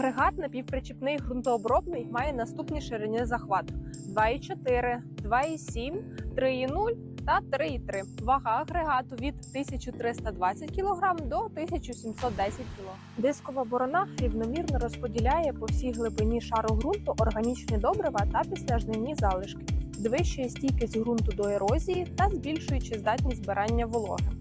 Агрегат напівпричіпний ґрунтообробний має наступні ширини захвату: 2,4, 2,7, 3,0 та 3,3. Вага агрегату від 1320 кг до 1710 кг. Дискова борона рівномірно розподіляє по всій глибині шару ґрунту органічні добрива та післяжнивні залишки, підвищує стійкість ґрунту до ерозії та збільшуючи здатність збирання вологи.